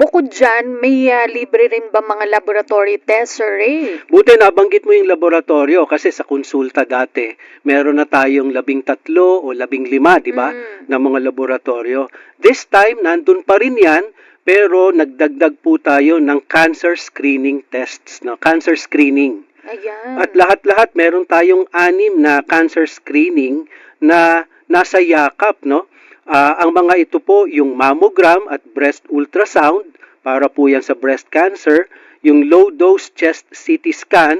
Bukod dyan, may ah, libre rin ba mga laboratory tests, Sir Ray? Buti nabanggit mo yung laboratorio kasi sa konsulta dati, meron na tayong labing tatlo o labing lima, di ba, Mm. na mga laboratorio. This time, nandun pa rin yan, pero nagdagdag po tayo ng cancer screening tests, no? cancer screening. Ayan. At lahat-lahat, meron tayong anim na cancer screening na nasa yakap, no? Ah, ang mga ito po, yung mammogram at breast ultrasound, para po yan sa breast cancer, yung low-dose chest CT scan,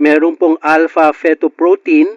meron pong alpha fetoprotein,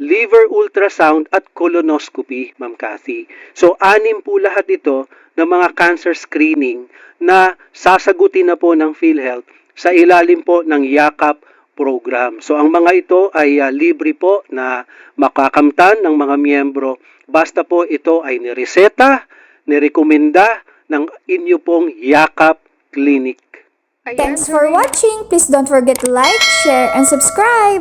liver ultrasound at colonoscopy, Ma'am Cathy. So, anim po lahat ito ng mga cancer screening na sasagutin na po ng PhilHealth sa ilalim po ng YAKAP program. So, ang mga ito ay ah, libre po na makakamtan ng mga miyembro basta po ito ay nireseta, nirekomenda ng inyo pong YAKAP Clinic. Thanks for watching! Please don't forget to like, share, and subscribe!